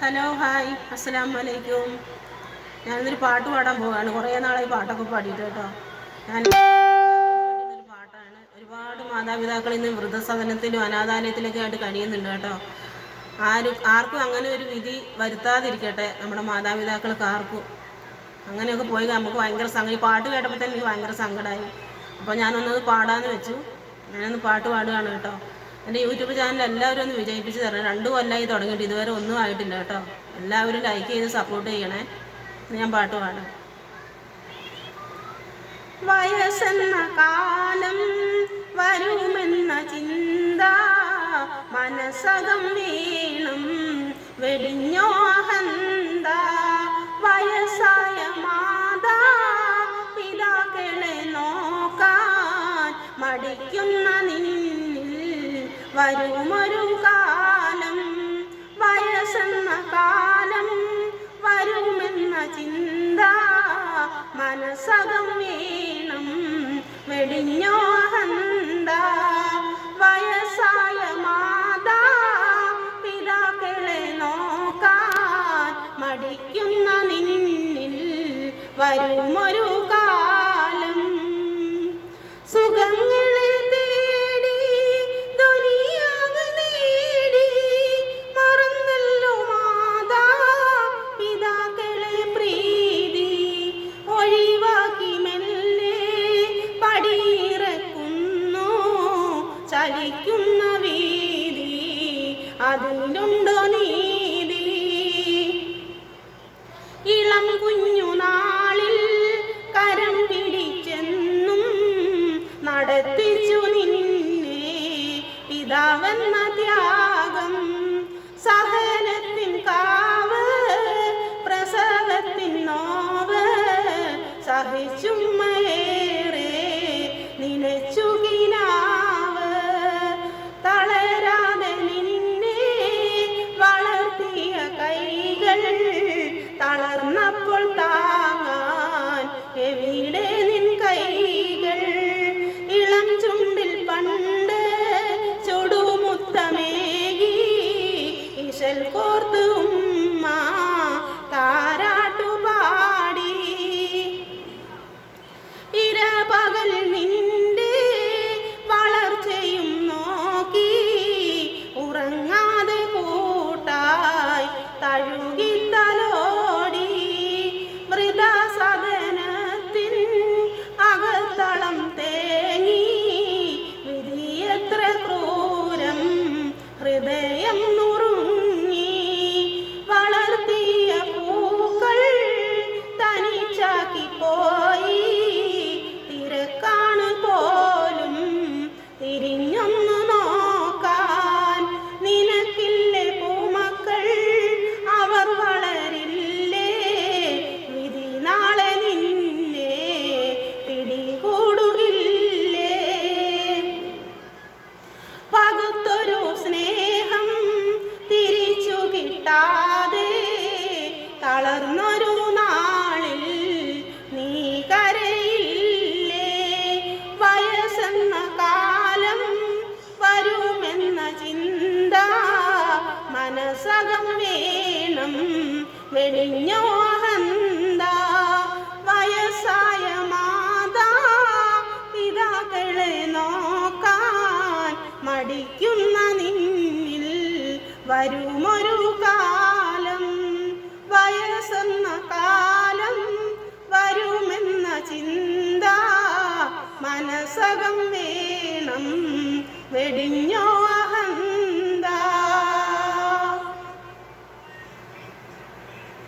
Hello hi. അസ്സലാം വലൈക്കും ഞാനിന്നൊരു പാട്ട് പാടാൻ പോവുകയാണ്. കുറേ നാളായി പാട്ടൊക്കെ പാടിയിട്ട് കേട്ടോ. ഞാൻ ഒരു പാട്ടാണ്. ഒരുപാട് മാതാപിതാക്കൾ ഇന്ന് വൃദ്ധസദനത്തിലും അനാഥാലയത്തിലൊക്കെ ആയിട്ട് കഴിയുന്നുണ്ട് കേട്ടോ. ആരും ആർക്കും അങ്ങനെ ഒരു വിധി വരുത്താതിരിക്കട്ടെ. നമ്മുടെ മാതാപിതാക്കൾക്ക് ആർക്കും. അങ്ങനെയൊക്കെ പോയി നമുക്ക് ഭയങ്കര സങ്കടം. പാട്ട് കേട്ടപ്പോൾ തന്നെ എനിക്ക് ഭയങ്കര സങ്കടമായി. അപ്പോൾ ഞാനൊന്നത് പാടാമെന്ന് വെച്ചു. ഞാനൊന്ന് പാട്ട് പാടുകയാണ് കേട്ടോ. എന്റെ യൂട്യൂബ് ചാനൽ എല്ലാവരും ഒന്ന് വിജയിപ്പിച്ച് തരണം. രണ്ട് കൊല്ലമായി തുടങ്ങിയിട്ട് ഇതുവരെ ഒന്നും ആയിട്ടില്ല കേട്ടോ. എല്ലാവരും ലൈക്ക് ചെയ്ത് സപ്പോർട്ട് ചെയ്യണേ. ഞാൻ പാട്ട് പാടാം. വയസ്സെന്ന കാലം വരുമെന്ന ചിന്ത മനസ്സകം വീണം വെടിഞ്ഞോ വരുമൊരു കാലം വയസ്സെന്ന കാലം വരുമെന്ന ചിന്ത മനസ്സകം വീണം വെടിഞ്ഞോ അഹന്ത വയസ്സായ മാതാ പിതാക്കളെ നോക്കാൻ മടിക്കുന്ന നിന്നിൽ വരുമൊരു കാലം. സുഖങ്ങളെ അതിലുണ്ടോ നീതി ഇളം കുഞ്ഞു നാളിൽ കരം പിടിച്ചെന്നും നടത്തിച്ചു നിന്നെ പിതാവെന്ന ത്യാഗം സഹനത്തിൻ കാവ് പ്രസവത്തിൻ നോവ് സഹിച്ചുമ്മയേറെ നിലച്ചു തളർന്നപ്പോൾ താങ്ങാൻ എവിടെ മനസ്സകം വേണം വെളിഞ്ഞോഹന്ത. വയസ്സായ മാതാ പിതാക്കളെ നോക്കാൻ മടിക്കുന്ന നിന്നിൽ വരുമൊരു കാലം. വയസ്സെന്ന കാലം വരുമെന്ന ചിന്ത. മനസ്സകം വേണം വെടിഞ്ഞോ